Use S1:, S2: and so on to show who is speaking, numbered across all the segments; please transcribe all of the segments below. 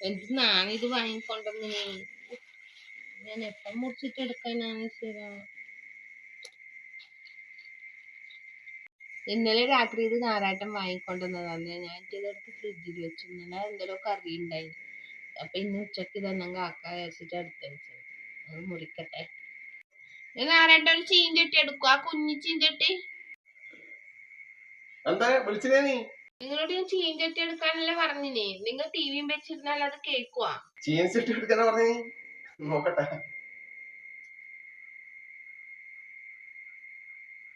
S1: എന്തിനാണ് ഇത് വാങ്ങിക്കൊണ്ടെന്ന്? ഞാൻ എപ്പം മുറിച്ചിട്ട് എടുക്കാനാണ് ശരിയാ ഇന്നലെ രാത്രി ഇത് നാരാട്ടം വാങ്ങിക്കൊണ്ടുവന്നതാണ് ഞാൻ ഇതെടുത്ത് ഫ്രിഡ്ജിൽ വെച്ചു. ഇന്നലെ എന്തെല്ലോ കറി ഉണ്ടായി അപ്പൊ ഇന്ന് ഉച്ചയ്ക്ക് ഇതൊന്നും കാക്ക വെച്ചിട്ട് എടുത്ത് വെച്ചത്. അത് മുറിക്കട്ടെ. ഞാൻ നാരാട്ടം ഒരു ചീഞ്ചട്ടി എടുക്കും. ആ കുഞ്ഞി ചീഞ്ചട്ടി.
S2: എന്താ വിളിച്ചില്ലേ നീ?
S1: നിങ്ങളോട് ഞാൻ ചീഞ്ചട്ടി എടുക്കാനല്ലേ പറഞ്ഞിനെ. നിങ്ങൾ ടിവിയും വെച്ചിരുന്നാൽ അത് കേൾക്കുവാ.
S2: ചീൻസ് ഇട്ട് എടുക്കാനാ പറഞ്ഞേ? നീ നോക്കട്ടെ.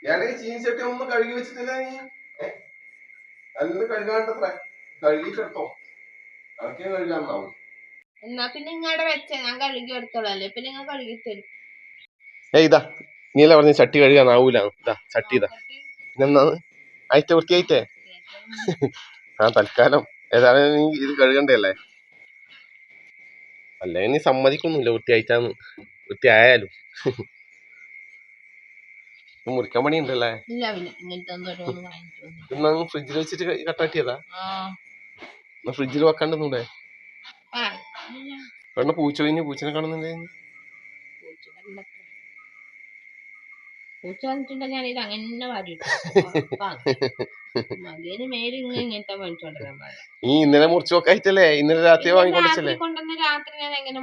S2: ഞാനീ ചീൻസ് ഇട്ട് ഒന്നും കഴുകി വെച്ചിട്ടില്ല നീ. അന്ന് കഴുകാണ്ടത്ര. കഴുകിട്ടെടുത്തോ അതൊക്കെ കഴുകാന്നാവും
S1: എന്നാ പിന്നെ ഇങ്ങടെ വെച്ച. ഞാൻ കഴുകി എടുത്തോളല്ലേ പിന്നെ നിങ്ങൾ കഴുകി തരും.
S2: ഏയ് ഇതാ. നീല പറഞ്ഞ ചട്ടി കഴുകാനാവൂല. ഇതാ ചട്ടി ഇതാ. പിന്നെന്താണ് ആയിട്ട് വൃത്തിയായിട്ടേ? ആ തൽക്കാലം. ഏതായാലും നീ ഇത് കഴുകണ്ടല്ലേ? അല്ലെങ്കിൽ നീ സമ്മതിക്കൊന്നുമില്ല വൃത്തിയായിട്ടാന്ന് വൃത്തിയായാലും മുറിക്കാൻ പണി ഉണ്ടല്ലേ. ഇന്ന് ഫ്രിഡ്ജിൽ വെച്ചിട്ട് കട്ടാട്ടിയതാ എന്നാ ഫ്രിഡ്ജിൽ വെക്കാണ്ടെന്നൂടെ കാരണം പൂച്ച കഴിഞ്ഞ് പൂച്ചനെ കാണുന്നില്ലേ
S1: പൂച്ച. വന്നിട്ടുണ്ടെങ്കിൽ ഞാൻ ഇത് അങ്ങനെ വാരിട്ടു മകന് മേൽ ഇങ്ങനെ ഇങ്ങനത്തെ മേടിച്ചോണ്ടിരാൻ പാടില്ല.
S2: നീ ഇന്നലെ മുറിച്ചു വെക്കായിട്ടല്ലേ ഇന്നലെ രാത്രി
S1: വാങ്ങിക്കൊണ്ടല്ലേ കൊണ്ടുവന്ന രാത്രി ഞാൻ എങ്ങനെ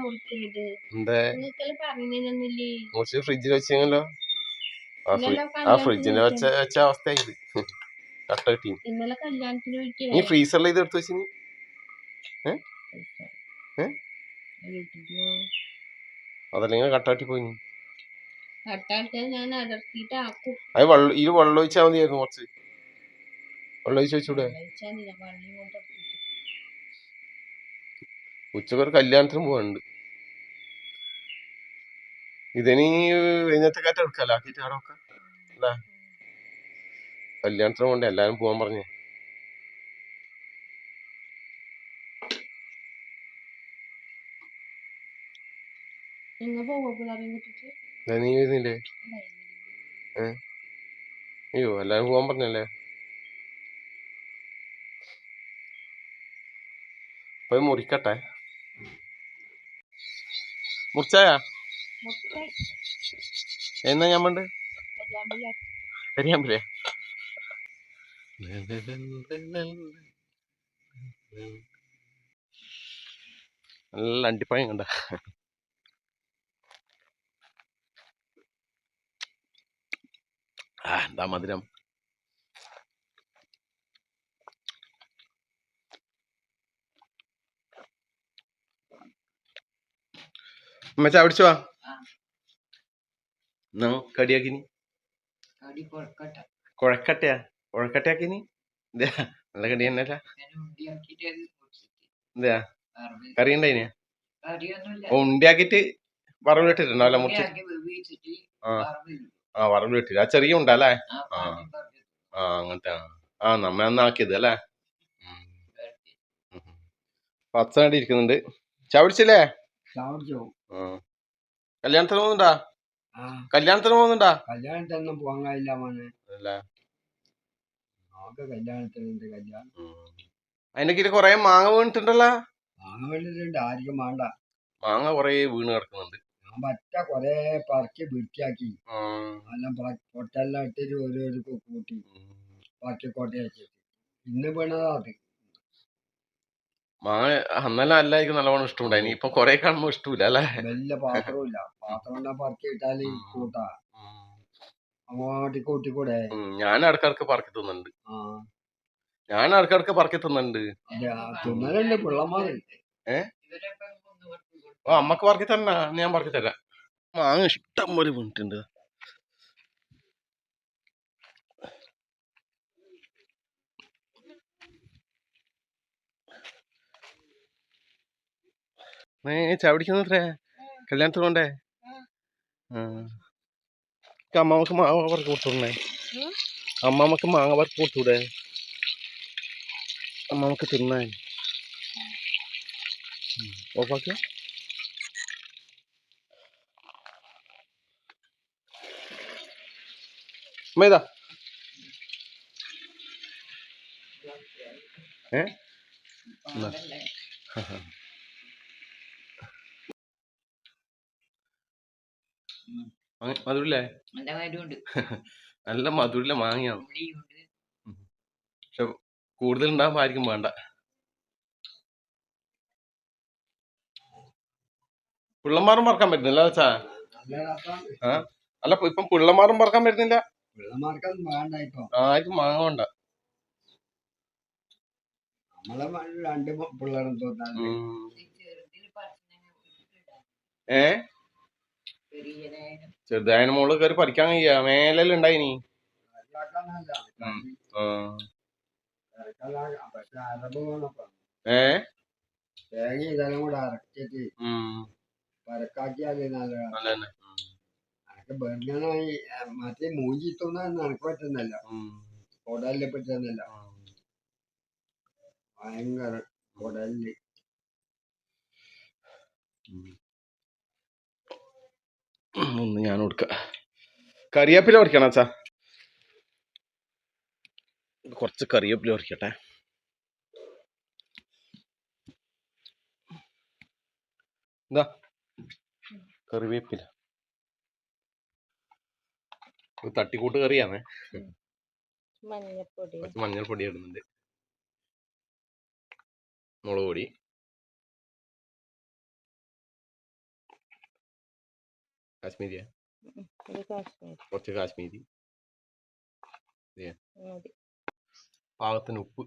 S2: എന്താ?
S1: നിങ്ങൾക്കെല്ലാം പറഞ്ഞിരുന്നില്ലേ
S2: മുറിച്ച് ഫ്രിഡ്ജിൽ വെച്ചോ ആ ഫ്രിഡ്ജിനെ വെച്ച വെച്ച അവസ്ഥയായത്. കട്ട കിട്ടി.
S1: ഇന്നലെ കല്യാണത്തിന്
S2: നീ
S1: പോയിട്ടില്ലേ
S2: ഫ്രീസറിൽ ഇത് എടുത്തു വെച്ചിന്? അതല്ലെങ്കിൽ കട്ടാട്ടി പോയി നീ.
S1: കട്ടാക്കിയത് ഞാൻ അടർത്തിയിട്ട് ആക്കും
S2: അത് വെള്ളം ഇത് വെള്ളം ഒഴിച്ചാൽ മതിയായിരുന്നു കുറച്ച്. വെള്ളം ഒഴിച്ച് വെച്ചൂടെ. ഉച്ചയ്ക്ക് ഒരു കല്യാണത്തിന് പോകാനുണ്ട് ഇതിനി വൈകുന്നേരത്തെ കാറ്റ് എടുക്കാല്ലോ ആക്കിയിട്ട് അവിടെ വെക്കാം. അല്ലേ? കല്യാണത്തിന് പോകണ്ടേ? എല്ലാരും പോവാൻ പറഞ്ഞേ.
S1: നിങ്ങൾ പോവോ
S2: നീ വരുന്നില്ലേ? അയ്യോ എല്ലാരും പോവാൻ പറഞ്ഞല്ലേ? പോയി മുറിക്കട്ടെ. മുറിച്ചായ? എന്നാ ഞാൻ പണ്ട്?
S1: കല്യാണം
S2: കരിയാമ്പില്ലേ നല്ല അണ്ടിപ്പായം കണ്ട. ആ എന്താ മധുരം? അമ്മച്ച അവിടിച്ചു വാ എന്നാ കടിയാക്കിനി
S3: കടി കൊഴക്കട്ട.
S2: കുഴക്കട്ടയാ? കുഴക്കട്ടയാക്കിനി നല്ല കടി തന്നെയല്ല? എന്താ കറി. ഉണ്ടായിനാ ഉണ്ടിയാക്കിട്ട് വറവ് ഇട്ടിട്ടുണ്ടാവല്ലോ മുറിച്ച്?
S3: ഉണ്ടിയാക്കി വേവിച്ചിട്ട്
S2: ആ. ആ വറവ് ഇട്ടില്ല ആ ചെറിയ ഉണ്ടല്ലേ?
S3: ആ പാലും പറഞ്ഞു
S2: ആ അങ്ങനത്തെ ആ. ആ നമ്മ അന്നാക്കിയത് അല്ലേ? പച്ചടി ഇരിക്കുന്നുണ്ട്. ചവിടിച്ചില്ലേ
S4: ചാവടിച്ചോ
S2: ആ. കല്യാണത്തിന് പോകുന്നുണ്ടാ?
S4: ആ.
S2: കല്യാണത്തിന് പോകുന്നുണ്ടാ?
S4: കല്യാണത്തിനൊന്നും പോകാൻ കഴിയില്ല മോനെ.
S2: അല്ല
S4: നമുക്ക് കല്യാണത്തിനുണ്ട് കല്യാണം.
S2: അതിന്റെ കീഴിൽ കൊറേ മാങ്ങ വീണിട്ടുണ്ടല്ലോ?
S4: മാങ്ങ ആർക്കും വേണ്ട.
S2: മാങ്ങ കൊറേ വീണ് കിടക്കുന്നുണ്ട്.
S4: പറ്റ കൊറേ പറക്കി വൃത്തിയാക്കി. എല്ലാം പൊട്ടെല്ലാം ഇട്ടിട്ട് ഓരോരുക്ക് കൂട്ടി. കോട്ടയം വെച്ചിട്ട് ഇന്ന് വീണതാ അത്.
S2: മാങ്ങ അന്നെല്ലാം എല്ലാവർക്കും നല്ലവണ്ണം ഇഷ്ടമുണ്ടായി. ഇപ്പൊ കൊറേ കാണുമ്പോ ഇഷ്ടമില്ല അല്ലേ?
S4: വലിയ പാത്രമില്ല പാത്രം പറക്കി
S2: ഇട്ടാൽ.
S4: കൂട്ടാ. അങ്ങോട്ട് കൂട്ടിക്കൂടെ.
S2: ഞാൻ ഇടക്കിടക്ക് പറക്കി തിന്നുന്നുണ്ട്. ഞാൻ ഇടക്കിടക്ക് പറക്കി തിന്നുന്നുണ്ട്.
S4: തിന്നലുണ്ട്. പിള്ളമാരുണ്ട്
S3: ഇവരൊക്കെ
S2: അമ്മയ്ക്ക് പറക്കി തരണ ഞാൻ പറക്കി തരാം. മാങ്ങ ഇഷ്ടം പോലെ വീണിട്ടുണ്ട്. ഏ ചവിടിക്കുന്നത്രേ കല്യാണത്തിന് കൊണ്ടേ അമ്മാമ്മക്ക് മാങ്ങ പറക്കി
S1: കൊടുത്തൂടേ?
S2: അമ്മാമ്മക്ക് മാങ്ങ പറക്കി കൊടുത്തൂടെ അമ്മാമ്മക്ക് തിന്നാൻ. ഓഫാക്കിയ? മേതാ ഏ? മധുരല്ലേ?
S3: നല്ല
S2: മധുരല്ല മാങ്ങയാണ്. പക്ഷെ കൂടുതൽ ഉണ്ടാകുമ്പോ ആയിരിക്കും വേണ്ട. പിള്ളമാറും മറക്കാൻ പറ്റുന്നില്ല അല്ല ഇപ്പം പിള്ളമാറും മറക്കാൻ പറ്റുന്നില്ല. ആർക്കും മാങ്ങ വേണ്ട
S4: നമ്മളെ രണ്ട് പിള്ളേരും തോന്നാൻ
S2: ഏ? ചെറുതായതിന് മോൾ കയറി പഠിക്കാൻ കഴിയ മേലല്ല
S4: ഉണ്ടായിനി
S2: ഏ?
S4: തേങ്ങ ഇതെല്ലാം കൂടെ അരച്ചിട്ട്
S2: ഉം.
S4: പരക്കാക്കിയാൽ നല്ലതാണ് ബർഗനായി മറ്റേ മൂഞ്ചി തിന്നാൻ എനക്ക് പറ്റുന്നില്ല. കുടലിനെ പറ്റുന്നില്ല. ഭയങ്കര കൊടലിൽ.
S2: ഒന്ന് ഞാൻ കൊടുക്കാം. കറിവേപ്പില പറിക്കണം അച്ഛാ? കുറച്ച് കറിവേപ്പില പറിക്കട്ടെ. എന്താ കറിവേപ്പില. തട്ടിക്കൂട്ട് കറിയാണ് മഞ്ഞൾപ്പൊടി. മഞ്ഞൾപ്പൊടി ഇടുന്നുണ്ട്. മുളക് പൊടി കാശ്മീരിയാ കുറച്ച് കാശ്മീരി. പാകത്തിന് ഉപ്പ്.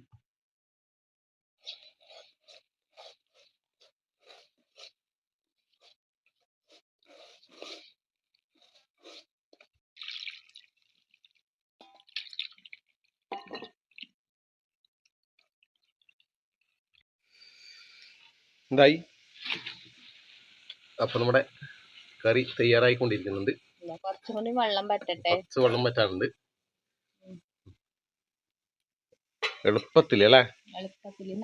S2: എന്തായി? അപ്പൊ നമ്മുടെ കറി തയ്യാറായിക്കൊണ്ടിരിക്കുന്നുണ്ട്.
S1: കുറച്ചും കൂടി വെള്ളം പറ്റട്ടെ.
S2: കുറച്ച് വെള്ളം പറ്റാറുണ്ട്. എളുപ്പത്തിൽ അല്ലേ?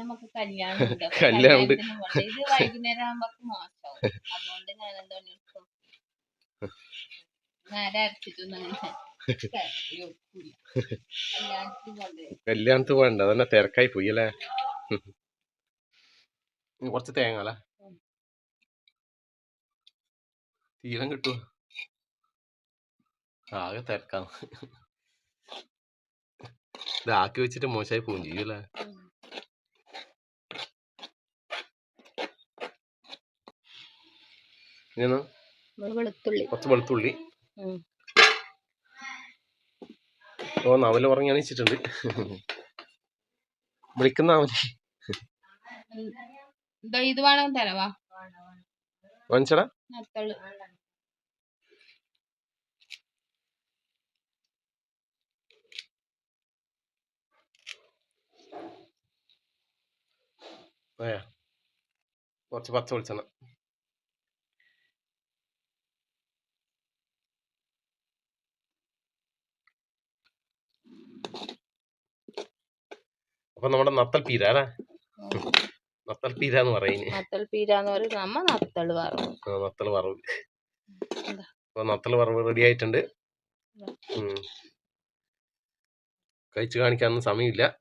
S1: നമുക്ക് കല്യാണം കല്യാണത്ത് അപ്പൊ
S2: കല്യാണം ഉണ്ട്.
S1: കല്യാണത്തിന് പോകണ്ട. ഇത് വൈകുന്നേരം ആകുമ്പോ മോശമാവും. അതുകൊണ്ട് ഞാൻ എന്താ നേരെ അരച്ചിട്ടൊന്നും അങ്ങനെ കറി വെക്കൂല. കല്യാണത്തിന് കൊണ്ടേ
S2: കല്യാണത്തിന് അതന്നെ തിരക്കായി പോയി അല്ലേ? കുറച്ച് തേങ്ങ അല്ലേ. തീരം കിട്ടുമോ ആകെ തിരക്കാണ്. ഇത് ആക്കി വെച്ചിട്ട് മോശമായി പോകും ചെയ്യും അല്ലേ? കുറച്ച് വെളുത്തുള്ളി. ഓ നവൽ പറഞ്ഞാണ് അണിച്ചിട്ടുണ്ട് വിളിക്കുന്ന അവൽ
S1: ഇതാ ഇത് വേണം തരവാ
S2: മനസ്സിലാ
S1: നത്തൾ.
S2: ഏ കുറച്ച് പച്ച വെളിച്ചെണ്ണ. അപ്പൊ നമ്മുടെ നത്തൽ പീര അല്ലേ? നത്തൽ പീര എന്ന് പറയുന്നത്
S1: നത്തൽ പീരാന്ന് പറയുന്നത് നമ്മ നത്തൽ വറവ്.
S2: നത്തൽ വറവ്? അപ്പൊ നത്തൽ വറവ് റെഡി ആയിട്ടുണ്ട്. കഴിച്ചു കാണിക്കാനൊന്നും സമയമില്ല.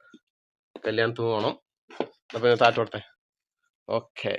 S2: കല്യാണത്തിന് പോകണം അപ്പൊ താറ്റോട്ടെ ഓക്കെ.